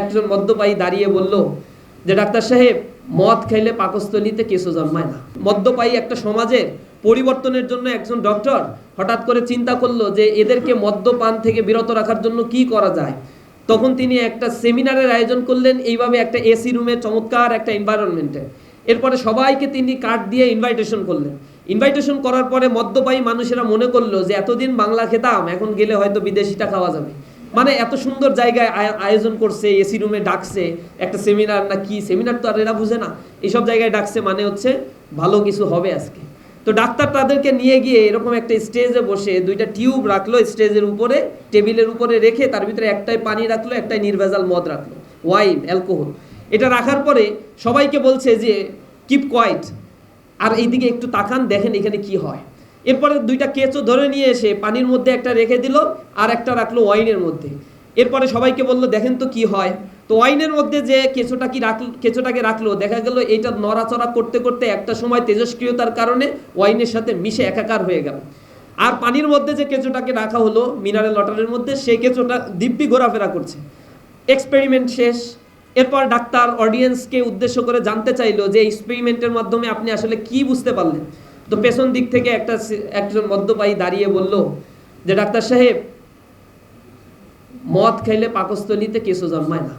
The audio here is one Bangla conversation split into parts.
একজন মদ্যপায়ী দাঁড়িয়ে বলল, যে ডাক্তার সাহেব, মদ খাইলে পাকস্থলিতে কেঁচো জন্মায় না। মদ্যপায়ী একটা সমাজের পরিবর্তনের জন্য একজন ডক্টর হঠাৎ করে চিন্তা করল যে এদেরকে মদ্যপান থেকে বিরত রাখার জন্য কি করা যায়। তখন তিনি একটা সেমিনারের আয়োজন করলেন, এইভাবে একটা এসি রুমে চমৎকার একটা এনভায়রনমেন্টে। এরপরে সবাইকে তিনি কার্ড দিয়ে ইনভাইটেশন করলেন। ইনভাইটেশন করার পরে মদ্যপায়ী মানুষেরা মনে করল যে, এতদিন বাংলা খেতাম, এখন গেলে হয়তো বিদেশিটা খাওয়া যাবে। মানে এত সুন্দর জায়গায় আয়োজন করছে এসি রুমে ডাকছে, একটা সেমিনার না কি সেমিনার তো আর এরা বুঝে না। এইসব জায়গায় ডাকছে মানে হচ্ছে ভালো কিছু হবে আজকে। তো ডাক্তার তাদেরকে নিয়ে গিয়ে এরকম একটা স্টেজে বসে দুইটা টিউব রাখল, স্টেজের উপরে, টেবিলের উপরে রেখে তার ভিতরে একটাই পানি রাখল, একটাই নির্ভেজাল মদ রাখল, ওয়াইন, অ্যালকোহল। এটা রাখার পরে সবাইকে বলছে যে কিপ কোয়াইট আর এইদিকে একটু তাকান, দেখেন এখানে কি হয়। এরপরে দুইটা কেঁচো ধরে নিয়ে এসে পানির মধ্যে একটা রেখে দিল আর একটা রাখল ওয়াইনের মধ্যে। এরপরে সবাইকে বলল, দেখেন তো কি হয়। তো ওয়াইনের মধ্যে যে কেঁচোটা কি রাখল কেঁচোটাকে রাখল, দেখা গেল এইটা নড়াচড়া করতে করতে একটা সময় তেজস্ক্রিয়তার কারণে ওয়াইনের সাথে মিশে একাকার হয়ে গেল। আর পানির মধ্যে যে কেঁচোটাকে রাখা হলো, মিনারেল ওয়াটারের মধ্যে, সেই কেঁচোটা দিব্যি ঘোরাফেরা করছে। এক্সপেরিমেন্ট শেষ। এরপর ডাক্তার, অডিয়েন্সকে উদ্দেশ্য করে জানতে চাইলো যে এক্সপেরিমেন্টের মাধ্যমে আপনি আসলে কি বুঝতে পারলেন। তো পেছন দিক থেকে একটা একজন মদ্যপায়ী দাঁড়িয়ে বলল, যে ডাক্তার সাহেব, মদ খাইলে পাকস্থলিতে কেঁচো জন্মায় না।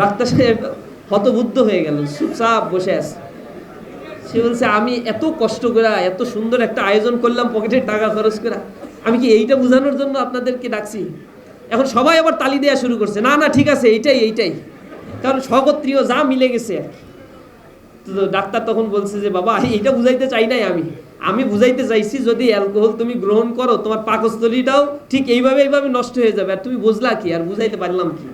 ডাক্তার সাহেব হতবুদ্ধ হয়ে গেল, চুপচাপ বসে আছে। সে বলছে, আমি এত কষ্ট করে, এত সুন্দর একটা আয়োজন করলাম, পকেটের টাকা খরচ করা। আমি কি এইটা বোঝানোর জন্য আপনাদেরকে ডাকছি? এখন সবাই আবার তালি দেওয়া শুরু করছে, না না, ঠিক আছে, এইটাই এইটাই। কারণ স্বগোত্রীয় যা মিলে গেছে আর কি। তো ডাক্তার তখন বলছে যে, বাবা, এইটা বুঝাইতে চাই নাই আমি। আমি বুঝাইতে চাইছি যদি অ্যালকোহল তুমি গ্রহণ করো, তোমার পাকস্থলীটাও ঠিক এইভাবে এইভাবে নষ্ট হয়ে যাবে। আর তুমি বুঝলা কি? আর বুঝাইতে পারলাম কি?